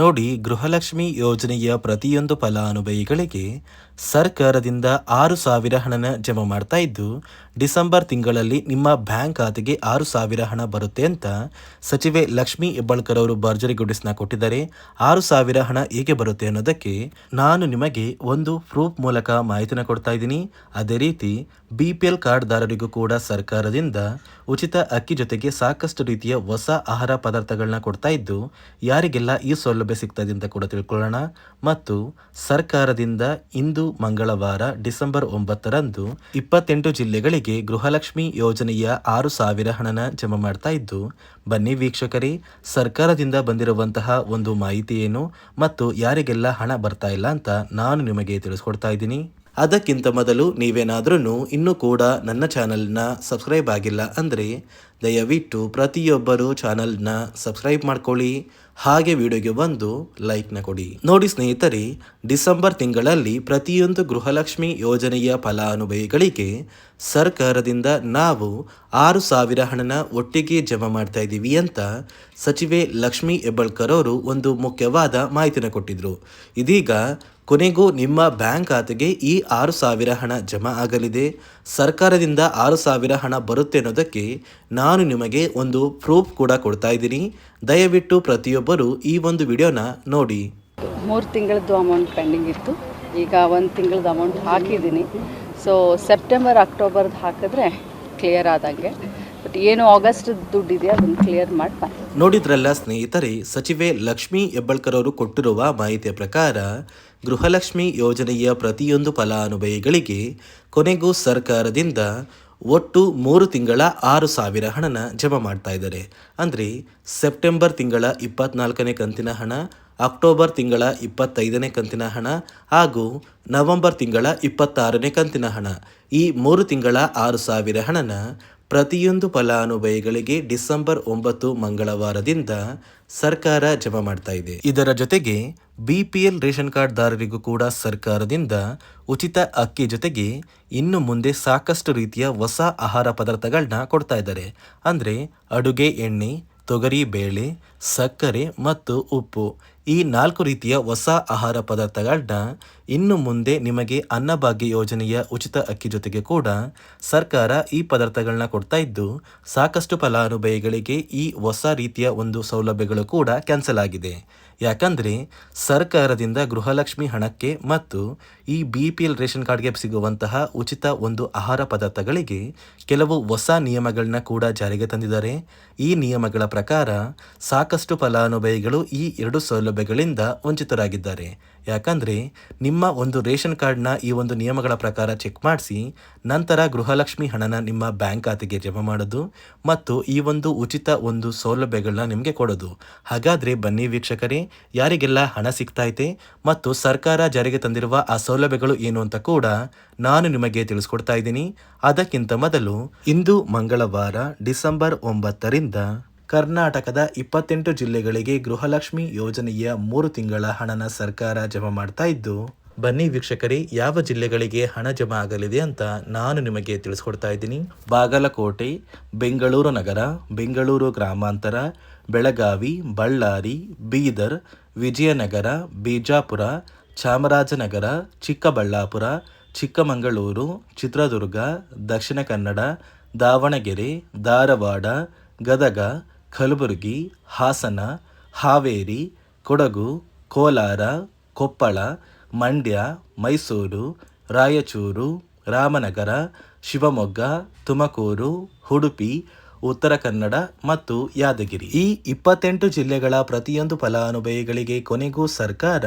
ನೋಡಿ ಗೃಹಲಕ್ಷ್ಮಿ ಯೋಜನೆಯ ಪ್ರತಿಯೊಂದು ಫಲಾನುಭವಿಗಳಿಗೆ ಸರ್ಕಾರದಿಂದ ಆರು ಸಾವಿರ ಹಣನ ಜಮಾ ಮಾಡ್ತಾ ಇದ್ದು, ಡಿಸೆಂಬರ್ ತಿಂಗಳಲ್ಲಿ ನಿಮ್ಮ ಬ್ಯಾಂಕ್ ಖಾತೆಗೆ ಆರು ಸಾವಿರ ಹಣ ಬರುತ್ತೆ ಅಂತ ಸಚಿವೆ ಲಕ್ಷ್ಮಿ ಹೆಬ್ಬಾಳ್ಕರ್ ಅವರು ಭರ್ಜರಿ ಗುಡಿಸ್ನ ಕೊಟ್ಟಿದ್ದಾರೆ. ಆರು ಸಾವಿರ ಹಣ ಹೇಗೆ ಬರುತ್ತೆ ಅನ್ನೋದಕ್ಕೆ ನಾನು ನಿಮಗೆ ಒಂದು ಪ್ರೂಫ್ ಮೂಲಕ ಮಾಹಿತಿನ ಕೊಡ್ತಾ ಇದ್ದೀನಿ. ಅದೇ ರೀತಿ, ಬಿ ಪಿ ಎಲ್ ಕಾರ್ಡ್ದಾರರಿಗೂ ಕೂಡ ಸರ್ಕಾರದಿಂದ ಉಚಿತ ಅಕ್ಕಿ ಜೊತೆಗೆ ಸಾಕಷ್ಟು ರೀತಿಯ ಹೊಸ ಆಹಾರ ಪದಾರ್ಥಗಳನ್ನ ಕೊಡ್ತಾ ಇದ್ದು, ಯಾರಿಗೆಲ್ಲ ಈ ಸೌಲಭ್ಯ ಸಿಗ್ತದೆ ಅಂತ ಕೂಡ ತಿಳ್ಕೊಳ್ಳೋಣ. ಮತ್ತು ಸರ್ಕಾರದಿಂದ ಇಂದು ಮಂಗಳವಾರ ಡಿಸೆಂಬರ್ ಒಂಬತ್ತರಂದು ಇಪ್ಪತ್ತೆಂಟು ಜಿಲ್ಲೆಗಳಿಗೆ ಗೃಹಲಕ್ಷ್ಮಿ ಯೋಜನೆಯ ಆರು ಸಾವಿರ ಹಣನ ಜಮಾ ಮಾಡ್ತಾ ಇದ್ದು, ಬನ್ನಿ ವೀಕ್ಷಕರೇ, ಸರ್ಕಾರದಿಂದ ಬಂದಿರುವಂತಹ ಒಂದು ಮಾಹಿತಿ ಏನು ಮತ್ತು ಯಾರಿಗೆಲ್ಲ ಹಣ ಬರ್ತಾ ಇಲ್ಲ ಅಂತ ನಾನು ನಿಮಗೆ ತಿಳಿಸ್ಕೊಡ್ತಾ ಇದ್ದೀನಿ. ಅದಕ್ಕಿಂತ ಮೊದಲು ನೀವೇನಾದ್ರೂ ಇನ್ನೂ ಕೂಡ ನನ್ನ ಚಾನಲ್ನ ಸಬ್ಸ್ಕ್ರೈಬ್ ಆಗಿಲ್ಲ ಅಂದರೆ ದಯವಿಟ್ಟು ಪ್ರತಿಯೊಬ್ಬರು ಚಾನಲ್ನ ಸಬ್ಸ್ಕ್ರೈಬ್ ಮಾಡ್ಕೊಳ್ಳಿ, ಹಾಗೆ ವಿಡಿಯೋಗೆ ಬಂದು ಲೈಕ್ನ ಕೊಡಿ. ನೋಡಿ ಸ್ನೇಹಿತರೆ, ಡಿಸೆಂಬರ್ ತಿಂಗಳಲ್ಲಿ ಪ್ರತಿಯೊಂದು ಗೃಹಲಕ್ಷ್ಮಿ ಯೋಜನೆಯ ಫಲಾನುಭವಿಗಳಿಗೆ ಸರ್ಕಾರದಿಂದ ನಾವು ಆರು ಸಾವಿರ ಹಣನ ಒಟ್ಟಿಗೆ ಜಮಾ ಮಾಡ್ತಾ ಇದ್ದೀವಿ ಅಂತ ಸಚಿವೆ ಲಕ್ಷ್ಮಿ ಹೆಬ್ಬಾಳ್ಕರ್ ಅವರು ಒಂದು ಮುಖ್ಯವಾದ ಮಾಹಿತಿನ ಕೊಟ್ಟಿದ್ರು. ಇದೀಗ ಕೊನೆಗೂ ನಿಮ್ಮ ಬ್ಯಾಂಕ್ ಖಾತೆಗೆ ಈ ಆರು ಸಾವಿರ ಹಣ ಜಮಾ ಆಗಲಿದೆ. ಸರ್ಕಾರದಿಂದ ಆರು ಸಾವಿರ ಹಣ ಬರುತ್ತೆ ಅನ್ನೋದಕ್ಕೆ ನಾನು ನಿಮಗೆ ಒಂದು ಪ್ರೂಫ್ ಕೂಡ ಕೊಡ್ತಾ ಇದ್ದೀನಿ. ದಯವಿಟ್ಟು ಪ್ರತಿಯೊಬ್ಬರು ಈ ಒಂದು ವಿಡಿಯೋನ ನೋಡಿ. ಮೂರು ತಿಂಗಳದ್ದು ಅಮೌಂಟ್ ಪೆಂಡಿಂಗ್ ಇತ್ತು. ಈಗ ಒಂದು ತಿಂಗಳದ್ದು ಅಮೌಂಟ್ ಹಾಕಿದ್ದೀನಿ. ಸೊ ಸೆಪ್ಟೆಂಬರ್ ಅಕ್ಟೋಬರ್ದು ಹಾಕಿದ್ರೆ ಕ್ಲಿಯರ್ ಆದಂಗೆ. ಬಟ್ ಏನು ಆಗಸ್ಟ್ ದುಡ್ಡು ಇದೆಯಾ ಅದನ್ನು ಕ್ಲಿಯರ್ ಮಾಡ್ತಾರೆ ನೋಡಿದ್ರಲ್ಲ ಸ್ನೇಹಿತರೆ ಸಚಿವೆ ಲಕ್ಷ್ಮಿ ಹೆಬ್ಬಾಳ್ಕರ್ ಅವರು ಕೊಟ್ಟಿರುವ ಮಾಹಿತಿಯ ಪ್ರಕಾರ ಗೃಹಲಕ್ಷ್ಮಿ ಯೋಜನೆಯ ಪ್ರತಿಯೊಂದು ಫಲಾನುಭವಿಗಳಿಗೆ ಕೊನೆಗೂ ಸರ್ಕಾರದಿಂದ ಒಟ್ಟು ಮೂರು ತಿಂಗಳ ಆರು ಸಾವಿರ ಹಣನ ಜಮಾ ಮಾಡ್ತಾ ಇದ್ದಾರೆ. ಅಂದರೆ ಸೆಪ್ಟೆಂಬರ್ ತಿಂಗಳ ಇಪ್ಪತ್ನಾಲ್ಕನೇ ಕಂತಿನ ಹಣ, ಅಕ್ಟೋಬರ್ ತಿಂಗಳ ಇಪ್ಪತ್ತೈದನೇ ಕಂತಿನ ಹಣ ಹಾಗೂ ನವೆಂಬರ್ ತಿಂಗಳ ಇಪ್ಪತ್ತಾರನೇ ಕಂತಿನ ಹಣ ಈ ಮೂರು ತಿಂಗಳ ಆರು ಸಾವಿರ ಹಣನ ಪ್ರತಿಯೊಂದು ಫಲಾನುಭವಿಗಳಿಗೆ ಡಿಸೆಂಬರ್ ಒಂಬತ್ತು ಮಂಗಳವಾರದಿಂದ ಸರ್ಕಾರ ಜಮಾ ಮಾಡ್ತಾ ಇದೆ. ಇದರ ಜೊತೆಗೆ ಬಿಪಿಎಲ್ ರೇಷನ್ ಕಾರ್ಡ್ದಾರರಿಗೂ ಕೂಡ ಸರ್ಕಾರದಿಂದ ಉಚಿತ ಅಕ್ಕಿ ಜೊತೆಗೆ ಇನ್ನು ಮುಂದೆ ಸಾಕಷ್ಟು ರೀತಿಯ ಹೊಸ ಆಹಾರ ಪದಾರ್ಥಗಳನ್ನ ಕೊಡ್ತಾ ಇದ್ದಾರೆ. ಅಂದರೆ ಅಡುಗೆ ಎಣ್ಣೆ, ತೊಗರಿ, ಬೇಳೆ, ಸಕ್ಕರೆ ಮತ್ತು ಉಪ್ಪು. ಈ ನಾಲ್ಕು ರೀತಿಯ ಹೊಸ ಆಹಾರ ಪದಾರ್ಥಗಳನ್ನ ಇನ್ನು ಮುಂದೆ ನಿಮಗೆ ಅನ್ನಭಾಗ್ಯ ಯೋಜನೆಯ ಉಚಿತ ಅಕ್ಕಿ ಜೊತೆಗೆ ಕೂಡ ಸರ್ಕಾರ ಈ ಪದಾರ್ಥಗಳನ್ನ ಕೊಡ್ತಾ ಇದ್ದು, ಸಾಕಷ್ಟು ಫಲಾನುಭವಿಗಳಿಗೆ ಈ ಹೊಸ ರೀತಿಯ ಒಂದು ಸೌಲಭ್ಯಗಳು ಕೂಡ ಕ್ಯಾನ್ಸಲ್ ಆಗಿದೆ. ಯಾಕಂದರೆ ಸರ್ಕಾರದಿಂದ ಗೃಹಲಕ್ಷ್ಮಿ ಹಣಕ್ಕೆ ಮತ್ತು ಈ ಬಿ ಪಿ ಎಲ್ ರೇಷನ್ ಕಾರ್ಡ್ಗೆ ಸಿಗುವಂತಹ ಉಚಿತ ಒಂದು ಆಹಾರ ಪದಾರ್ಥಗಳಿಗೆ ಕೆಲವು ಹೊಸ ನಿಯಮಗಳನ್ನ ಕೂಡ ಜಾರಿಗೆ ತಂದಿದ್ದಾರೆ. ಈ ನಿಯಮಗಳ ಪ್ರಕಾರ ಸಾಕಷ್ಟು ಫಲಾನುಭವಿಗಳು ಈ ಎರಡು ಸೌಲಭ್ಯಗಳಿಂದ ವಂಚಿತರಾಗಿದ್ದಾರೆ. ಯಾಕಂದರೆ ನಿಮ್ಮ ಒಂದು ರೇಷನ್ ಕಾರ್ಡ್ನ ಈ ಒಂದು ನಿಯಮಗಳ ಪ್ರಕಾರ ಚೆಕ್ ಮಾಡಿಸಿ, ನಂತರ ಗೃಹಲಕ್ಷ್ಮಿ ಹಣನ ನಿಮ್ಮ ಬ್ಯಾಂಕ್ ಖಾತೆಗೆ ಜಮಾ ಮಾಡೋದು ಮತ್ತು ಈ ಒಂದು ಉಚಿತ ಒಂದು ಸೌಲಭ್ಯಗಳನ್ನ ನಿಮಗೆ ಕೊಡೋದು. ಹಾಗಾದರೆ ಬನ್ನಿ ವೀಕ್ಷಕರೇ, ಯಾರಿಗೆಲ್ಲ ಹಣ ಸಿಗ್ತಾ ಇದೆ ಮತ್ತು ಸರ್ಕಾರ ಜಾರಿಗೆ ತಂದಿರುವ ಆ ಸೌಲಭ್ಯಗಳು ಏನು ಅಂತ ಕೂಡ ನಾನು ನಿಮಗೆ ತಿಳಿಸ್ಕೊಡ್ತಾ ಇದ್ದೀನಿ. ಅದಕ್ಕಿಂತ ಮೊದಲು ಇಂದು ಮಂಗಳವಾರ ಡಿಸೆಂಬರ್ ಒಂಬತ್ತರಿಂದ ಕರ್ನಾಟಕದ ಇಪ್ಪತ್ತೆಂಟು ಜಿಲ್ಲೆಗಳಿಗೆ ಗೃಹಲಕ್ಷ್ಮಿ ಯೋಜನೆಯ ಮೂರು ತಿಂಗಳ ಹಣನ ಸರ್ಕಾರ ಜಮಾ ಮಾಡ್ತಾ ಇದ್ದು, ಬನ್ನಿ ವೀಕ್ಷಕರೇ, ಯಾವ ಜಿಲ್ಲೆಗಳಿಗೆ ಹಣ ಜಮಾ ಆಗಲಿದೆ ಅಂತ ನಾನು ನಿಮಗೆ ತಿಳಿಸ್ಕೊಡ್ತಾ ಇದ್ದೀನಿ. ಬಾಗಲಕೋಟೆ, ಬೆಂಗಳೂರು ನಗರ, ಬೆಂಗಳೂರು ಗ್ರಾಮಾಂತರ, ಬೆಳಗಾವಿ, ಬಳ್ಳಾರಿ, ಬೀದರ್, ವಿಜಯನಗರ, ಬಿಜಾಪುರ, ಚಾಮರಾಜನಗರ, ಚಿಕ್ಕಬಳ್ಳಾಪುರ, ಚಿಕ್ಕಮಗಳೂರು, ಚಿತ್ರದುರ್ಗ, ದಕ್ಷಿಣ ಕನ್ನಡ, ದಾವಣಗೆರೆ, ಧಾರವಾಡ, ಗದಗ ಕಲಬುರಗಿ, ಹಾಸನ, ಹಾವೇರಿ, ಕೊಡಗು, ಕೋಲಾರ, ಕೊಪ್ಪಳ, ಮಂಡ್ಯ, ಮೈಸೂರು, ರಾಯಚೂರು, ರಾಮನಗರ, ಶಿವಮೊಗ್ಗ, ತುಮಕೂರು, ಉಡುಪಿ, ಉತ್ತರ ಕನ್ನಡ ಮತ್ತು ಯಾದಗಿರಿ. ಈ ಇಪ್ಪತ್ತೆಂಟು ಜಿಲ್ಲೆಗಳ ಪ್ರತಿಯೊಂದು ಫಲಾನುಭವಿಗಳಿಗೆ ಕೊನೆಗೂ ಸರ್ಕಾರ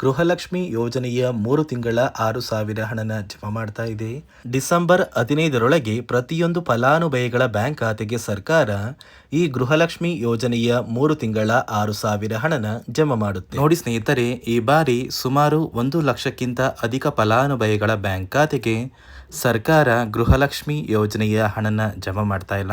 ಗೃಹಲಕ್ಷ್ಮಿ ಯೋಜನೆಯ ಮೂರು ತಿಂಗಳ ಆರು ಸಾವಿರ ಹಣನ ಜಮಾ ಮಾಡ್ತಾ ಇದೆ. ಡಿಸೆಂಬರ್ ಹದಿನೈದರೊಳಗೆ ಪ್ರತಿಯೊಂದು ಫಲಾನುಭವಿಗಳ ಬ್ಯಾಂಕ್ ಖಾತೆಗೆ ಸರ್ಕಾರ ಈ ಗೃಹಲಕ್ಷ್ಮಿ ಯೋಜನೆಯ ಮೂರು ತಿಂಗಳ ಆರು ಸಾವಿರ ಹಣನ ಜಮಾ ಮಾಡುತ್ತೆ. ನೋಡಿ ಸ್ನೇಹಿತರೆ, ಈ ಬಾರಿ ಸುಮಾರು ಒಂದು ಲಕ್ಷಕ್ಕಿಂತ ಅಧಿಕ ಫಲಾನುಭವಿಗಳ ಬ್ಯಾಂಕ್ ಖಾತೆಗೆ ಸರ್ಕಾರ ಗೃಹಲಕ್ಷ್ಮಿ ಯೋಜನೆಯ ಹಣನ ಜಮಾ ಮಾಡ್ತಾ ಇಲ್ಲ.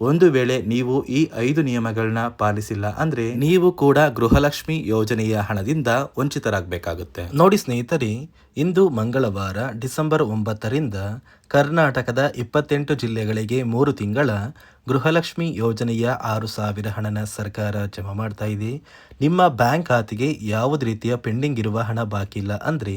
ಒಂದು ವೇಳೆ ನೀವು ಈ ಐದು ನಿಯಮಗಳನ್ನ ಪಾಲಿಸಿಲ್ಲ ಅಂದ್ರೆ ನೀವು ಕೂಡ ಗೃಹಲಕ್ಷ್ಮಿ ಯೋಜನೆಯ ಹಣದಿಂದ ವಂಚಿತರಾಗಬೇಕಾಗುತ್ತೆ. ನೋಡಿ ಸ್ನೇಹಿತರೆ, ಇಂದು ಮಂಗಳವಾರ ಡಿಸೆಂಬರ್ ಒಂಬತ್ತರಿಂದ ಕರ್ನಾಟಕದ ಇಪ್ಪತ್ತೆಂಟು ಜಿಲ್ಲೆಗಳಿಗೆ ಮೂರು ತಿಂಗಳ ಗೃಹಲಕ್ಷ್ಮಿ ಯೋಜನೆಯ ಆರು ಸಾವಿರ ಹಣನ ಸರ್ಕಾರ ಜಮಾ ಮಾಡ್ತಾ ಇದೆ. ನಿಮ್ಮ ಬ್ಯಾಂಕ್ ಖಾತೆಗೆ ಯಾವುದೇ ರೀತಿಯ ಪೆಂಡಿಂಗ್ ಇರುವ ಹಣ ಬಾಕಿ ಇಲ್ಲ ಅಂದರೆ